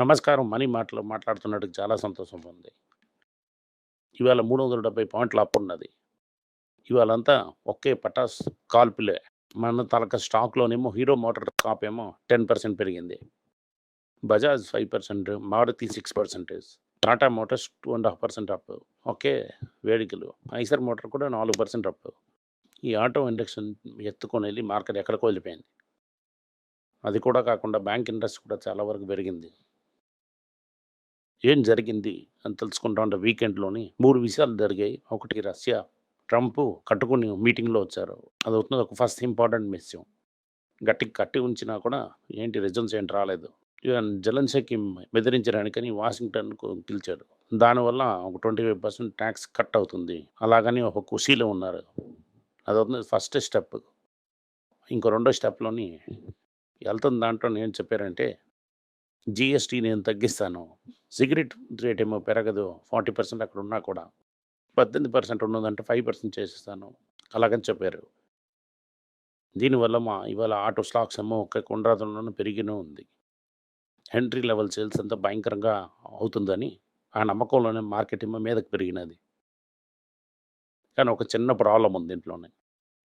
నమస్కారం మనీ మాటలు మాట్లాడుతున్నట్టు చాలా సంతోషం ఉంది. ఇవాళ మూడు వందల డెబ్బై పాయింట్లు అప్పు ఉన్నది. ఇవాళంతా ఒకే పటాస్ కాల్పులే మన తలక స్టాక్లోనేమో హీరో మోటార్ కాప్ ఏమో టెన్ పర్సెంట్ పెరిగింది. Bajaj five percent Maruti six percentage Tata motors two and half percent up. ఒకే వేడికలు. ఐసర్ మోటార్ కూడా నాలుగు పర్సెంట్ అప్. ఈ ఆటో ఇండక్షన్ ఎత్తుకొని వెళ్ళి మార్కెట్ ఎక్కడికో వెళ్ళిపోయింది. అది కూడా కాకుండా బ్యాంక్ ఇంట్రెస్ట్ కూడా చాలా వరకు పెరిగింది. ఏం జరిగింది అని తెలుసుకుంటా ఉంటే వీకెండ్లోని. మూడు విషయాలు జరిగాయి. ఒకటి రష్యా. ట్రంప్ కట్టుకుని మీటింగ్లో వచ్చారు. అది అవుతుంది ఒక ఫస్ట్ ఇంపార్టెంట్ విషయం. గట్టి కట్టి ఉంచినా కూడా ఏంటి రిజల్ట్స్ ఏంటి రాలేదు. ఈవెన్ జలన్సీకి బెదిరించడానికని వాషింగ్టన్కు పిలిచాడు దానివల్ల ఒక twenty five percent tax cut అవుతుంది. అలాగని ఒక కుషీలో ఉన్నారు. అదవుతుంది ఫస్ట్ స్టెప్. ఇంకో రెండో స్టెప్లోని వెళ్తున్న దాంట్లో నేను చెప్పారంటే జిఎస్టీ నేను తగ్గిస్తాను. సిగరెట్ రేట్ ఏమో పెరగదు. ఫార్టీ పర్సెంట్ అక్కడ ఉన్నా కూడా. పద్దెనిమిది పర్సెంట్ ఉన్నదంటే ఫైవ్ పర్సెంట్ చేసేస్తాను. అలాగని చెప్పారు. దీనివల్ల మా ఇవాళ ఆటో స్టాక్స్ ఏమో ఒక కొండరాతంలోనూ పెరిగినే ఉంది. ఎంట్రీ లెవెల్ సేల్స్ అంతా భయంకరంగా అవుతుందని ఆ నమ్మకంలోనే మార్కెట్ ఏమో మీదకి పెరిగినది. కానీ ఒక చిన్న ప్రాబ్లం ఉంది ఇంట్లోనే.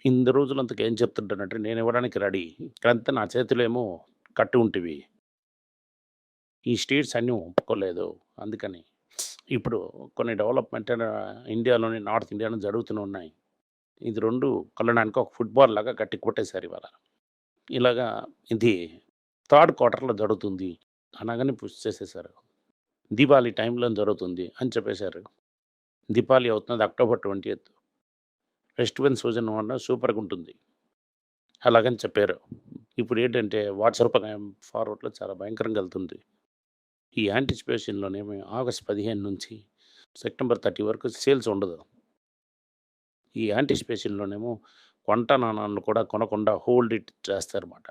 ఇన్ని రోజులంతకు ఏం చెప్తుంటానంటే నేను ఇవ్వడానికి రెడీ. ఇక్కడంతా నా చేతిలో ఏమో కట్టి ఉంటివి. ఈ స్టేట్స్ అన్నీ ఒప్పుకోలేదు. అందుకని ఇప్పుడు కొన్ని డెవలప్మెంట్ ఇండియాలోని నార్త్ ఇండియాలో జరుగుతూనే ఉన్నాయి. ఇది రెండు కలడానికి ఒక ఫుట్బాల్ లాగా గట్టి కొట్టేశారు ఇవాళ. ఇలాగా ఇది థర్డ్ క్వార్టర్లో జరుగుతుంది అనగానే పుష్ చేసేసారు దీపావళి టైంలో జరుగుతుంది అని చెప్పేశారు. దీపావళి అవుతున్నది October twenty eighth festival season వల్ల సూపర్గా ఉంటుంది. అలాగని చెప్పారు. ఇప్పుడు ఏంటంటే వాట్సాప్ ఫార్వర్డ్లో చాలా భయంకరంగా వెళ్తుంది. ఈ యాంటిసిపేషన్లోనేమో ఆగస్ట్ పదిహేను నుంచి సెప్టెంబర్ థర్టీ వరకు సేల్స్ ఉండదు. ఈ యాంటిసిపేషన్లోనేమో కొంట నాణాలను కూడా కొనకుండా హోల్డ్ ఇట్ చేస్తారన్నమాట.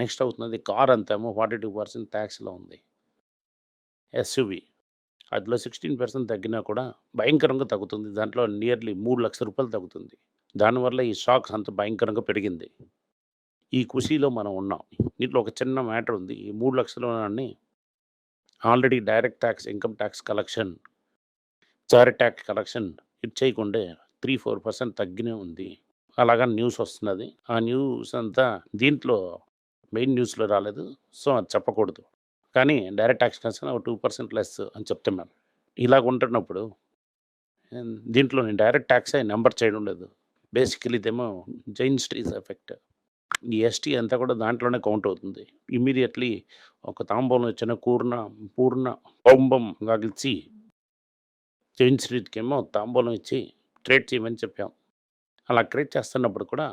నెక్స్ట్ అవుతున్నది కార్ అంతేమో ఫార్టీ టూ పర్సెంట్ ట్యాక్స్లో ఉంది ఎస్యువి అందులో సిక్స్టీన్ పర్సెంట్ తగ్గినా కూడా భయంకరంగా తగ్గుతుంది. దాంట్లో నియర్లీ మూడు లక్షల రూపాయలు తగ్గుతుంది. దానివల్ల ఈ స్టాక్స్ అంత భయంకరంగా పెరిగింది. ఈ ఖుషీలో మనం ఉన్నాం. దీంట్లో ఒక చిన్న మ్యాటర్ ఉంది. ఈ మూడు లక్షలని already direct tax income tax collection చారి ట్యాక్స్ కలెక్షన్ ఇది చేయకుండా త్రీ ఫోర్ పర్సెంట్ తగ్గినే ఉంది. అలాగా న్యూస్ వస్తున్నది. ఆ న్యూస్ అంతా దీంట్లో మెయిన్ న్యూస్లో రాలేదు. సో అది చెప్పకూడదు. కానీ డైరెక్ట్ ట్యాక్స్ కలెక్షన్ ఒక టూ పర్సెంట్ లెస్ అని చెప్తున్నాను ఇలాగ ఉంటున్నప్పుడు దీంట్లో నేను డైరెక్ట్ ట్యాక్స్ నెంబర్ చేయడం లేదు. బేసికలీ ఇదేమో జైన్ స్ట్రీస్ ఎఫెక్ట్. ఈ ఎస్టీ అంతా కూడా దాంట్లోనే కౌంట్ అవుతుంది. ఇమీడియట్లీ ఒక తాంబూలం ఇచ్చిన కూర్ణ పూర్ణ కుంభం ఇచ్చి జైన్ తాంబూలం ఇచ్చి ట్రేడ్ చేయమని చెప్పాం. అలా క్రియేట్ చేస్తున్నప్పుడు కూడా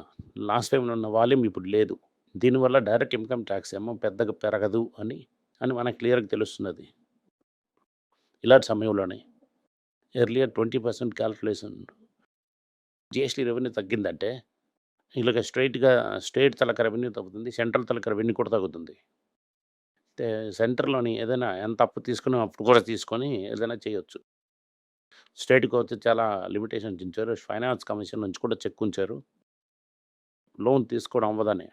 లాస్ట్ టైం ఉన్న వాల్యూమ్ ఇప్పుడు లేదు. దీనివల్ల డైరెక్ట్ ఇన్కమ్ ట్యాక్స్ ఏమో పెద్దగా పెరగదు అని అని మనకు క్లియర్గా తెలుస్తున్నది. ఇలాంటి సమయంలోనే earlier twenty percent calculation GST revenue తగ్గిందంటే ఇలాగ స్ట్రైట్గా స్టేట్ తలక రెవెన్యూ తగ్గుతుంది సెంట్రల్ తలక రెవెన్యూ కూడా తగ్గుతుంది. సెంటర్లోని ఏదైనా ఎంత అప్పు తీసుకుని అప్పు కూడా తీసుకొని ఏదైనా చేయొచ్చు. స్టేట్కి వచ్చి చాలా లిమిటేషన్స్ ఉంచారు. ఫైనాన్స్ కమిషన్ నుంచి కూడా చెక్ ఉంచారు. లోన్ తీసుకోవడం అవ్వదని.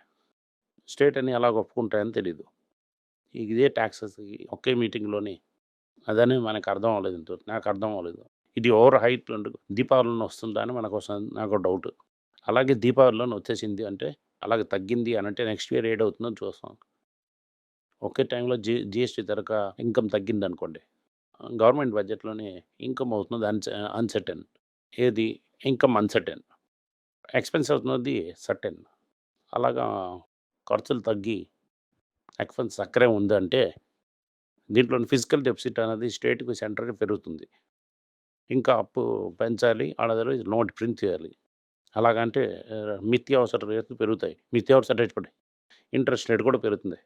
స్టేట్ అని ఎలా ఒప్పుకుంటాయని తెలియదు ఇదే ట్యాక్సెస్ ఒకే మీటింగ్లోని అదని మనకు అర్థం అవ్వలేదు నాకు అర్థం అవ్వలేదు. ఇది ఓవర్ హైట్ దీపావళిలో వస్తుందా అని మనకు నాకు డౌట్. అలాగే దీపావళిలోనే వచ్చేసింది అంటే అలాగే తగ్గింది అని అంటే నెక్స్ట్ ఇయర్ ఏడ్ అవుతుందో చూస్తాం. ఒకే టైంలో జి జిఎస్టీ ధరక ఇన్కమ్ తగ్గింది అనుకోండి గవర్నమెంట్ బడ్జెట్లోనే ఇన్కమ్ అవుతున్నది అన్ అన్సర్టెన్. ఏది? Income uncertain. ఎక్స్పెన్స్ అవుతున్నది సర్టెన్. అలాగా ఖర్చులు తగ్గి ఎక్స్పెన్స్ సక్కరే ఉందంటే దీంట్లో ఫిజికల్ డెఫిసిట్ అనేది స్టేట్కి సెంటర్కి పెరుగుతుంది. ఇంకా అప్పు పెంచాలి ఆడదారు నోట్ ప్రింట్ చేయాలి. అలాగంటే మిత్యావసర రేట్లు పెరుగుతాయి మిత్యావసర రేట్ పడి ఇంట్రెస్ట్ రేట్ కూడా పెరుగుతుంది.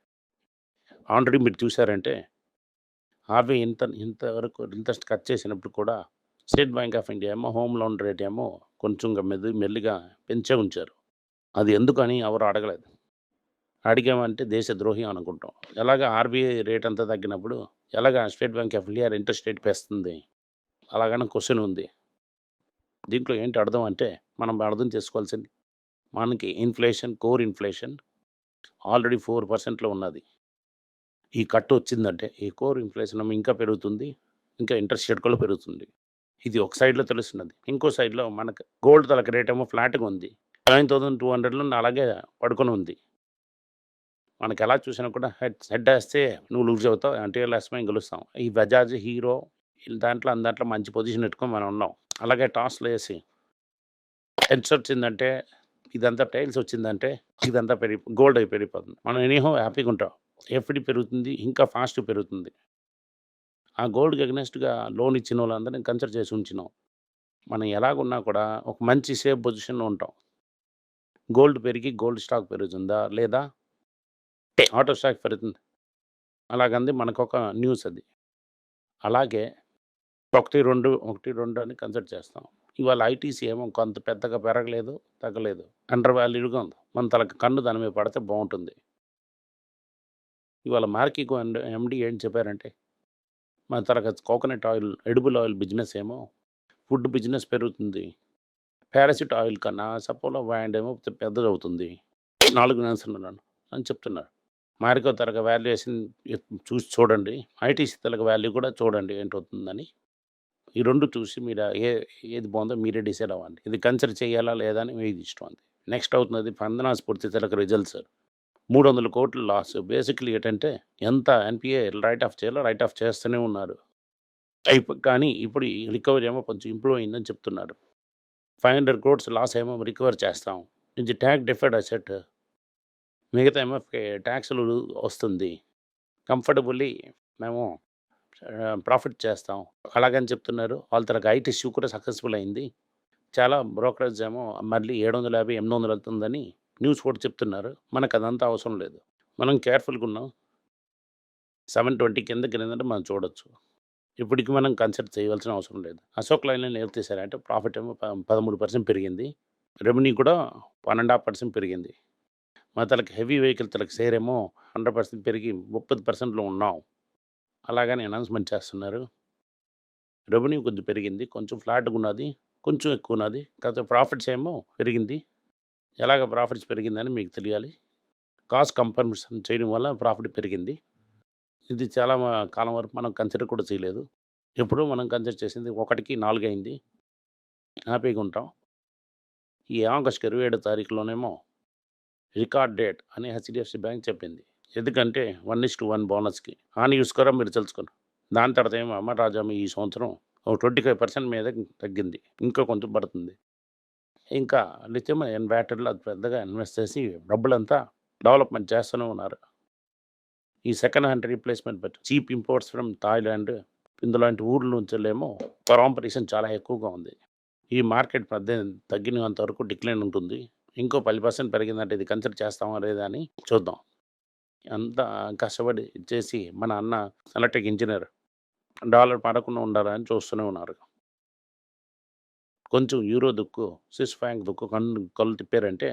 ఆల్రెడీ మీరు చూసారంటే ఆర్బీఐ ఇంత ఇంతవరకు ఇంట్రెస్ట్ కట్ చేసినప్పుడు కూడా స్టేట్ బ్యాంక్ ఆఫ్ ఇండియా ఏమో హోమ్ లోన్ రేట్ ఏమో కొంచెం మెల్లి మెల్లిగా పెంచే ఉంచారు. అది ఎందుకని ఎవరు అడగలేదు. అడిగామంటే దేశ ద్రోహి అనుకుంటాం. ఎలాగ ఆర్బీఐ రేట్ అంతా తగ్గినప్పుడు ఎలాగ state bank of India interest rate పెస్తుంది అలాగని క్వశ్చన్ ఉంది. దీంట్లో ఏంటి అర్థం అంటే మనం అర్థం చేసుకోవాల్సింది. మనకి inflation core inflation already four పర్సెంట్లో ఉన్నది. ఈ కట్టు వచ్చిందంటే ఈ కోర్ ఇన్ఫ్లేషన్ ఇంకా పెరుగుతుంది ఇంకా ఇంట్రెస్ట్ రేట్ కూడా పెరుగుతుంది. ఇది ఒక సైడ్లో తెలుస్తున్నది. ఇంకో సైడ్లో మనకు గోల్డ్ తలకి రేట్ ఏమో ఫ్లాట్గా ఉంది. నైన్ థౌసండ్ టూ హండ్రెడ్లో అలాగే పడుకొని ఉంది. మనకి ఎలా చూసినా కూడా హెడ్ హెడ్ వేస్తే నువ్వు లూజ్ అవుతావు అంటే వేస్తే గెలుస్తాం. ఈ బజాజ్ హీరో దాంట్లో అందాంట్లో మంచి పొజిషన్ పెట్టుకొని మనం ఉన్నాం. అలాగే టాస్లో వేసి హెడ్స్ వచ్చిందంటే ఇదంతా టైల్స్ వచ్చిందంటే ఇదంతా పెరిగి గోల్డ్ అయి పెరిగిపోతుంది. మనం ఎనీహో హ్యాపీగా ఉంటాం. ఎఫ్డి పెరుగుతుంది ఇంకా ఫాస్ట్ పెరుగుతుంది. ఆ గోల్డ్కి అగ్నెస్ట్గా లోన్ ఇచ్చిన వాళ్ళందరినీ కన్సిడర్ చేసి ఉంచినాం. మనం ఎలాగున్నా కూడా ఒక మంచి సేఫ్ పొజిషన్లో ఉంటాం. గోల్డ్ పెరిగి గోల్డ్ స్టాక్ పెరుగుతుందా లేదా? ఆటో స్టాక్ పెరుగుతుంది. అలాగంది మనకు ఒక న్యూస్ అది. అలాగే ఒకటి రెండు ఒకటి రెండు అని కన్సిడర్ చేస్తాం. ఇవాళ ఐటీసీ ఏమో కొంత పెద్దగా పెరగలేదు తగ్గలేదు. అండర్ వాల్యూడ్గా ఉంది. మన తలకి కన్ను దాని మీద పడితే బాగుంటుంది. ఇవాళ మార్కీకు ఎండి ఏం చెప్పారంటే మన తరగతి coconut oil edible oil business ఏమో ఫుడ్ బిజినెస్ పెరుగుతుంది. పారాసిట్ ఆయిల్ కన్నా సపోలో వ్యాండ్ ఏమో పెద్దదవుతుంది. నాలుగు నెలలు అని చెప్తున్నారు. మారికో తరగ వాల్యుయేషన్ చూసి చూడండి. ఐటీసీ తరగ వాల్యూ కూడా చూడండి ఏంటవుతుందని. ఈ రెండు చూసి మీరు ఏ ఏది బాగుందో మీరే డిసైడ్ అవ్వండి. ఇది కన్సిడర్ చేయాలా లేదా అని మీది ఇష్టం అంది నెక్స్ట్ అవుతున్నది పందనా స్ఫూర్తి రిజల్ట్ రిజల్ట్స్. మూడు వందల కోట్ల లాస్. బేసిక్లీ ఏంటంటే ఎంత ఎన్పిఏ రైట్ ఆఫ్ చేయాలో రైట్ ఆఫ్ చేస్తూనే ఉన్నారు. అయిపో కానీ ఇప్పుడు ఈ రికవరీ ఏమో కొంచెం ఇంప్రూవ్ అయిందని చెప్తున్నారు. ఫైవ్ హండ్రెడ్ క్రోడ్స్ లాస్ ఏమో రికవర్ చేస్తాం. ఇది ట్యాక్స్ డిఫర్డ్ అసెట్. మిగతా ఏమో ట్యాక్స్లు వస్తుంది. కంఫర్టబుల్లీ మేము ప్రాఫిట్ చేస్తాం. అలాగని చెప్తున్నారు. వాళ్ళ తరగ ఐటీ ఇష్యూ కూడా సక్సెస్ఫుల్ అయింది. చాలా బ్రోకరేజ్ ఏమో మళ్ళీ ఏడు వందల యాభై ఎనిమిది వందలు అవుతుందని న్యూస్ కూడా చెప్తున్నారు. మనకు అదంతా అవసరం లేదు. మనం కేర్ఫుల్గా ఉన్నాం. సెవెన్ ట్వంటీ కింద కిందంటే మనం చూడొచ్చు. ఇప్పటికి మనం కన్సిడర్ చేయవలసిన అవసరం లేదు. అశోక్ లైన్లో ఏం ప్రాఫిట్ ఏమో పదమూడు పర్సెంట్ పెరిగింది. రెవెన్యూ కూడా వన్ అండ్ హాఫ్ పర్సెంట్ పెరిగింది. మన తలకి హెవీ వెహికల్ తలకి షేర్ ఏమో హండ్రెడ్ పర్సెంట్ పెరిగి ముప్పై పర్సెంట్లో ఉన్నాం. అలాగని అనౌన్స్మెంట్ చేస్తున్నారు. రెవెన్యూ కొంచెం పెరిగింది. కొంచెం ఫ్లాట్గా ఉన్నది. కొంచెం ఎక్కువ ఉన్నది. కాకపోతే ప్రాఫిట్స్ ఏమో పెరిగింది. ఎలాగ ప్రాఫిట్స్ పెరిగిందని మీకు తెలియాలి. కాస్ట్ కంపర్మేషన్ చేయడం వల్ల ప్రాఫిట్ పెరిగింది. ఇది చాలా కాలం వరకు మనం కన్సిడర్ కూడా చేయలేదు. ఎప్పుడు మనం కన్సిడర్ చేసింది ఒకటికి నాలుగు అయింది. హ్యాపీగా ఉంటాం. ఈ ఆగస్ట్ ఇరవై ఏడు తారీఖులోనేమో రికార్డ్ డేట్ అని హెచ్డిఎఫ్సి బ్యాంక్ చెప్పింది. ఎందుకంటే వన్ ఇస్ టు వన్ బోనస్కి. హాని చూసుకోరా కూడా మీరు తెలుసుకున్నారు. దాని తర్వాత ఏమో అమరరాజామి ఈ సంవత్సరం ఒక ట్వంటీ ఫైవ్ పర్సెంట్ మీద తగ్గింది. ఇంకా కొంచెం పడుతుంది. ఇంకా లిథియం అండ్ బ్యాటరీలో అది పెద్దగా ఇన్వెస్ట్ చేసి డబ్బులంతా డెవలప్మెంట్ చేస్తూనే ఉన్నారు. ఈ second hand replacement but cheap imports from Thailand. ఇందులాంటి ఊర్ల నుంచేమో కాంపిటీషన్ చాలా ఎక్కువగా ఉంది. ఈ మార్కెట్ మధ్య తగ్గినంత వరకు డిక్లైన్ ఉంటుంది. ఇంకో పది పర్సెంట్ పెరిగిందంటే ఇది కన్సిడర్ చేస్తామా లేదా అని చూద్దాం. అంతా కష్టపడి చేసి మన అన్న ఎలక్ట్రిక్ ఇంజనీర్ డాలర్ పడకుండా ఉండాలని చూస్తూనే ఉన్నారు. కొంచెం యూరో దుక్కు స్విస్ ఫ్రాంక్ దుక్కు కన్ను కళ్ళు తిప్పారంటే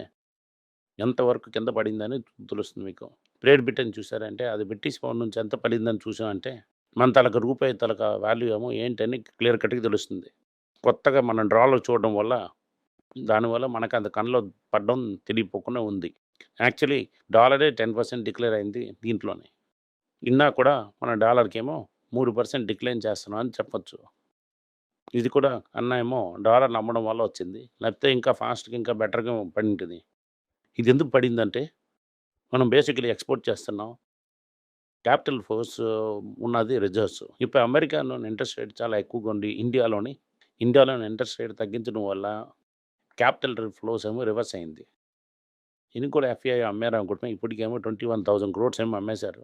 ఎంతవరకు కింద పడిందని తెలుస్తుంది మీకు. ప్లేట్ బిట్టని చూసారంటే అది బ్రిటిష్ పౌండ్ నుంచి ఎంత పడిందని చూసామంటే మన తలక రూపాయి తలక వాల్యూ ఏమో ఏంటని క్లియర్ కట్గా తెలుస్తుంది. కొత్తగా మనం డ్రాలో చూడడం వల్ల దానివల్ల మనకు అంత కళ్ళలో పడడం తెలియపోకుండా ఉంది. యాక్చువల్లీ డాలరే టెన్ పర్సెంట్ డిక్లేర్ అయింది దీంట్లోనే. ఇన్నా కూడా మన డాలర్కేమో మూడు పర్సెంట్ డిక్లైన్ చేస్తున్నాం అని చెప్పొచ్చు. ఇది కూడా అన్న ఏమో డాలర్ నమ్మడం వల్ల వచ్చింది. లేకపోతే ఇంకా ఫాస్ట్గా ఇంకా బెటర్గా పడి ఉంటుంది. ఇది ఎందుకు పడిందంటే మనం బేసికలీ ఎక్స్పోర్ట్ చేస్తున్నాం. క్యాపిటల్ ఫోర్స్ ఉన్నది రిజర్వ్స్. ఇప్పుడు అమెరికాలో ఇంట్రెస్ట్ రేట్ చాలా ఎక్కువగా ఉంది. ఇండియాలోని ఇండియాలోని ఇంట్రెస్ట్ రేట్ తగ్గించడం వల్ల క్యాపిటల్ ఫ్లోస్ ఏమో రివర్స్ అయింది. ఇది కూడా ఎఫ్ఐఐ అమ్మారు అనుకుంటున్నాం. ఇప్పటికేమో ట్వంటీ వన్ థౌసండ్ క్రోడ్స్ ఏమో అమ్మేశారు.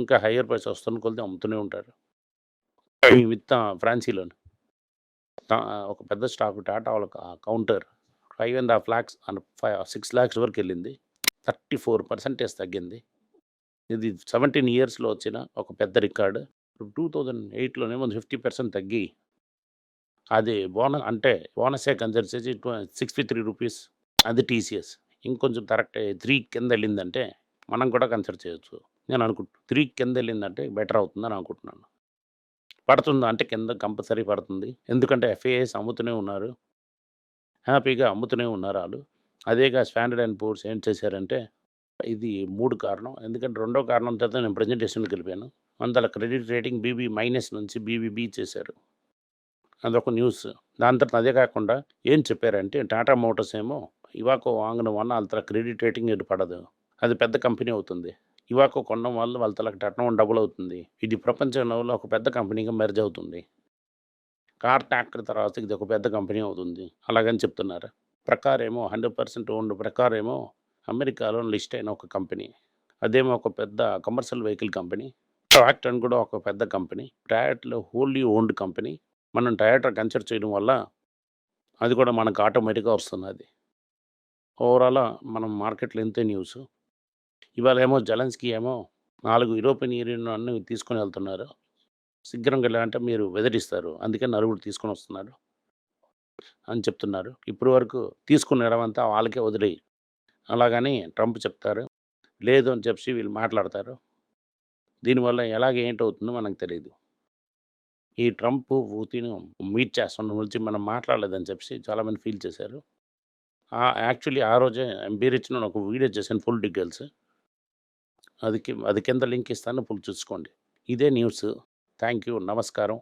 ఇంకా హయ్యర్ ప్రైస్ వస్తున్న కొలితే అమ్ముతూనే ఉంటారు. విత్త ఫ్రాన్సీలోని ఒక పెద్ద స్టాక్ టాటా వాళ్ళ counter. Five and half lakhs and five six lakhs వరకు వెళ్ళింది. థర్టీ ఫోర్ పర్సెంటేజ్ తగ్గింది. ఇది సెవెంటీన్ ఇయర్స్లో వచ్చిన ఒక పెద్ద రికార్డు. టూ థౌజండ్ ఎయిట్లోనేమో ఫిఫ్టీ పర్సెంట్ తగ్గి అది బోనస్ అంటే బోనసే కన్సిడర్ చేసి సిక్స్టీ త్రీ రూపీస్ అది టీసీఎస్. ఇంకొంచెం కరెక్ట్ త్రీ కింద వెళ్ళిందంటే మనం కూడా కన్సిడర్ చేయొచ్చు. నేను అనుకుంటున్నాను త్రీ కింద వెళ్ళిందంటే బెటర్ అవుతుందని అనుకుంటున్నాను. పడుతుందా అంటే కింద కంపల్సరీ పడుతుంది. ఎందుకంటే ఎఫ్ఏఎస్ అమ్ముతూనే ఉన్నారు. హ్యాపీగా అమ్ముతూనే ఉన్నారు వాళ్ళు అదేగా స్టాండర్డ్ అండ్ పూర్స్ ఏం చేశారంటే ఇది మూడు కారణం. ఎందుకంటే రెండో కారణం తర్వాత నేను ప్రజెంటేషన్కి వెళ్ళిపోయాను. అందులో క్రెడిట్ రేటింగ్ బీబీ మైనస్ నుంచి బీబీబీ చేశారు. అదొక న్యూస్. దాని తర్వాత అదే కాకుండా ఏం చెప్పారంటే టాటా మోటార్స్ ఏమో ఇవాకో వాంగడం వల్ల వాళ్ళ క్రెడిట్ రేటింగ్ ఇటు పడదు. అది పెద్ద కంపెనీ అవుతుంది. ఇవాకో కొనడం వల్ల వాళ్ళ తలకు టర్న్ డబుల్ అవుతుంది ఇది ప్రపంచంలో ఒక పెద్ద కంపెనీగా మెర్జ్ అవుతుంది. కార్ ట్రాక్టర్ తర్వాత ఇది ఒక పెద్ద కంపెనీ అవుతుంది. అలాగని చెప్తున్నారు. ప్రకారేమో హండ్రెడ్ పర్సెంట్ ఓన్ ప్రకారేమో అమెరికాలో లిస్ట్ అయిన ఒక కంపెనీ. అదేమో ఒక పెద్ద కమర్షియల్ వెహికల్ కంపెనీ. ట్రాక్టర్ కూడా ఒక పెద్ద కంపెనీ. టయాట్లో హోల్లీ ఓన్డ్ కంపెనీ. మనం టయాటర్ కన్సిడర్ చేయడం వల్ల అది కూడా మనకు ఆటోమేటిక్గా వస్తుంది అది ఓవరాల్ మనం మార్కెట్లో ఎంతే న్యూస్? ఇవాళ ఏమో జలన్స్కి ఏమో నాలుగు యూరోపియన్ యూనియన్ అన్ని తీసుకొని వెళ్తున్నారు. శీఘ్రంగా ఎలా అంటే మీరు వెదరిస్తారు. అందుకే నలుగురు తీసుకొని వస్తున్నారు అని చెప్తున్నారు. ఇప్పటి వరకు తీసుకున్న ఎడమంతా వాళ్ళకే వదిలేయి. అలాగని ట్రంప్ చెప్తారు. లేదు అని చెప్పి వీళ్ళు మాట్లాడతారు. దీనివల్ల ఎలాగ ఏంటవుతుందో మనకు తెలియదు ఈ ట్రంప్ పూతిని మీట్ చేస్తున్న గురించి మనం మాట్లాడలేదని చెప్పి చాలామంది ఫీల్ చేశారు. యాక్చువల్లీ ఆ రోజే ఎంపీర్ ఇచ్చిన ఒక వీడియో చేశాను ఫుల్ డీటెయిల్స్. అది అది కింద లింక్ ఇస్తాను ఫుల్ చూసుకోండి. ఇదే న్యూస్. థ్యాంక్ యూ నమస్కారం.